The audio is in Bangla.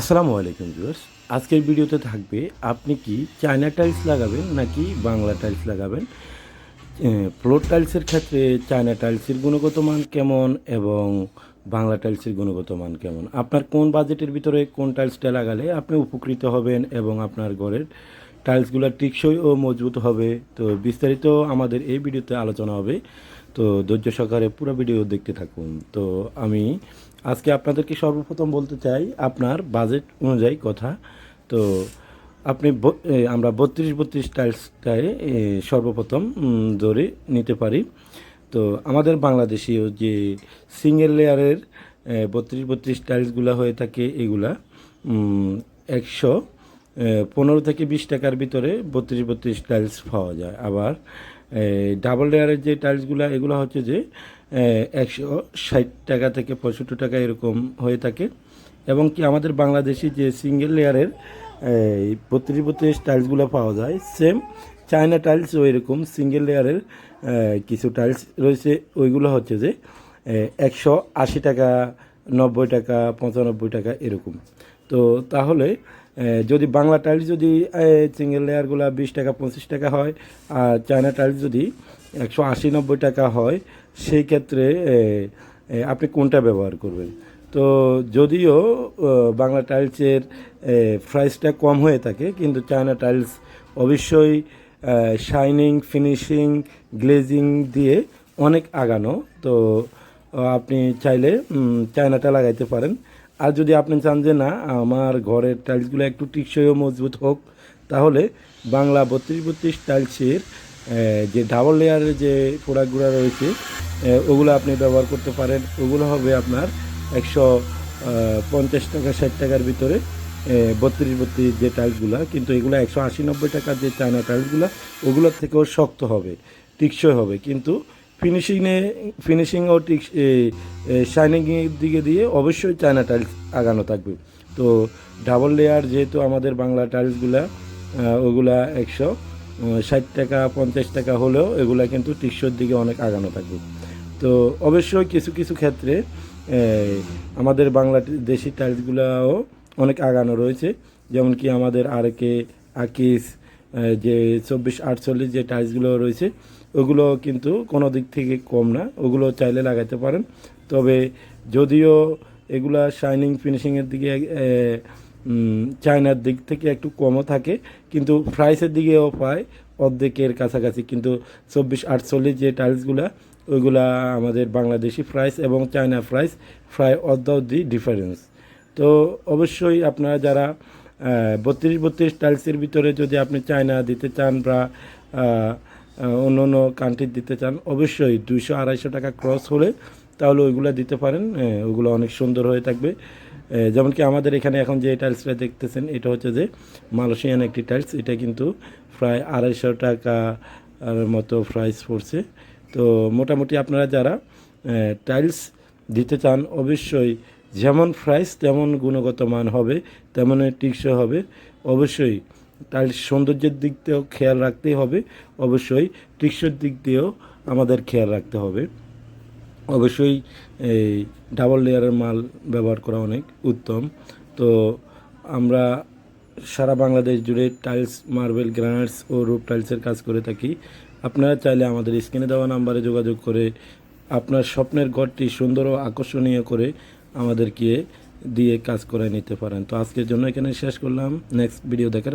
আসসালামু আলাইকুম ভিউয়ার্স। আজকের ভিডিওতে থাকবে, আপনি কি চায়না টাইলস লাগাবেন নাকি বাংলা টাইলস লাগাবেন? ফ্লোর টাইলসের ক্ষেত্রে চায়না টাইলসের গুণগত মান কেমন এবং বাংলা টাইলসের গুণগত মান কেমন? আপনার কোন বাজেটের ভিতরে কোন টাইলসটা লাগালে আপনি উপকৃত হবেন এবং আপনার ঘরের টাইলসগুলো টিকসই ও মজবুত হবে। তো বিস্তারিত আমাদের এই ভিডিওতে আলোচনা হবে। তো ধৈর্য সহকারে পুরো ভিডিও দেখতে থাকুন। তো আমি আজকে আপনাদেরকে সর্বপ্রথম বলতে চাই, আপনার বাজেট অনুযায়ী কথা। তো আপনি আমরা বত্রিশ বত্রিশ টাইলসটায় সর্বপ্রথম ধরে নিতে পারি। তো আমাদের বাংলাদেশীয় যে সিঙ্গেল লেয়ারের বত্রিশ বত্রিশ টাইলসগুলো হয়ে থাকে এগুলা একশো পনেরো থেকে বিশ টাকার ভিতরে বত্রিশ বত্রিশ টাইলস পাওয়া যায়। আবার ডাবল লেয়ারের যে টাইলসগুলো এগুলো হচ্ছে যে একশো ষাট টাকা থেকে পঁয়ষট্টি টাকা এরকম হয়ে থাকে। এবং কি আমাদের বাংলাদেশি যে সিঙ্গেল লেয়ারের বত্রিশ বত্রিশ টাইলসগুলো পাওয়া যায় সেম চায়না টাইলসও এরকম সিঙ্গেল লেয়ারের কিছু টাইলস রয়েছে। ওইগুলো হচ্ছে যে একশো আশি টাকা, নব্বই টাকা, পঁচানব্বই টাকা এরকম। তো তাহলে যদি বাংলা টাইলস যদি সিঙ্গেল লেয়ারগুলো বিশ টাকা, পঁচিশ টাকা হয়, আর চায়না টাইলস যদি একশো আশি, নব্বই টাকা হয়, সেই ক্ষেত্রে আপনি কোনটা ব্যবহার করবেন? তো যদিও বাংলা টাইলসের প্রাইসটা কম হয়ে থাকে, কিন্তু চায়না টাইলস অবশ্যই শাইনিং ফিনিশিং গ্লেজিং দিয়ে অনেক আগানো। তো আপনি চাইলে চায়নাটা লাগাইতে পারেন। আর যদি আপনি চান যে না, আমার ঘরের টাইলসগুলো একটু টিকসই মজবুত হোক, তাহলে বাংলা বত্রিশ বত্রিশ টাইলসের যে ডাবল লেয়ারের যে প্রোডাক্টগুলো রয়েছে ওগুলো আপনি ব্যবহার করতে পারেন। ওগুলো হবে আপনার একশো পঞ্চাশ টাকা, ষাট টাকার ভিতরে বত্রিশ বত্রিশ যে টাইলসগুলো, কিন্তু এগুলো একশো আশি নব্বই টাকার যে চায়না টাইলসগুলো, ওগুলোর থেকেও শক্ত হবে, টিকসই হবে। কিন্তু ফিনিশিংয়ে ফিনিশিং ও টিক শাইনিংয়ের দিকে দিয়ে অবশ্যই চায়না টাইলস আগানো থাকবে। তো ডাবল লেয়ার যেহেতু আমাদের বাংলা টাইলসগুলা ওগুলা একশো ষাট টাকা পঞ্চাশ টাকা হলেও এগুলা কিন্তু টিকসোর দিকে অনেক আগানো থাকবে। তো অবশ্যই কিছু কিছু ক্ষেত্রে আমাদের বাংলা দেশি টাইলসগুলাও অনেক আগানো রয়েছে। যেমন কি আমাদের আরকে আকিস আহ, যে চব্বিশ আটচল্লিশ যে টাইলসগুলো রয়েছে ওগুলো কিন্তু কোনো দিক থেকে কম না, ওগুলো চাইলে লাগাতে পারেন। তবে যদিও এগুলা শাইনিং ফিনিশিংয়ের দিকে চায়নার দিক থেকে একটু কমও থাকে, কিন্তু প্রাইসের দিকেও পায় অর্ধেকের কাছাকাছি। কিন্তু চব্বিশ আটচল্লিশ যে টাইলসগুলা ওইগুলা আমাদের বাংলাদেশি প্রাইস এবং চায়না প্রাইস প্রায় অর্ধ অর্ধি ডিফারেন্স তো অবশ্যই আপনারা যারা বত্রিশ বত্রিশ টাইলসের ভিতরে যদি আপনি চায়না দিতে চান বা অন্য অন্য কান্ট্রি দিতে চান, অবশ্যই দুইশো আড়াইশো টাকা ক্রস হলে তাহলে ওইগুলো দিতে পারেন ওগুলো অনেক সুন্দর হয়ে থাকবে। যেমন কি আমাদের এখানে এখন যে টাইলসটা দেখতেছেন, এটা হচ্ছে যে মালয়েশিয়ান একটি টাইলস এটা কিন্তু প্রায় আড়াইশো টাকা মতো প্রাইস পড়ছে। তো মোটামুটি আপনারা যারা টাইলস দিতে চান, অবশ্যই যেমন প্রাইস তেমন গুণগত মান হবে, তেমনই টিকসই হবে। অবশ্যই টাইলস সৌন্দর্যের দিক দিয়েও খেয়াল রাখতেই হবে। অবশ্যই টিকসইর দিক দিয়েও আমাদের খেয়াল রাখতে হবে। অবশ্যই এই ডাবল লেয়ারের মাল ব্যবহার করা অনেক উত্তম। তো আমরা সারা বাংলাদেশ জুড়ে টাইলস মার্বেল গ্রানাইটস ও রুপ টাইলসের কাজ করে থাকি। আপনারা চাইলে আমাদের স্ক্রিনে দেওয়া নাম্বারে যোগাযোগ করে আপনার স্বপ্নের ঘরটি সুন্দর ও আকর্ষণীয় করে আমাদেরকে দিয়ে কাজ করে নিতে পারেন। তো আজকের জন্য এখানে শেষ করলাম। নেক্সট ভিডিও দেখার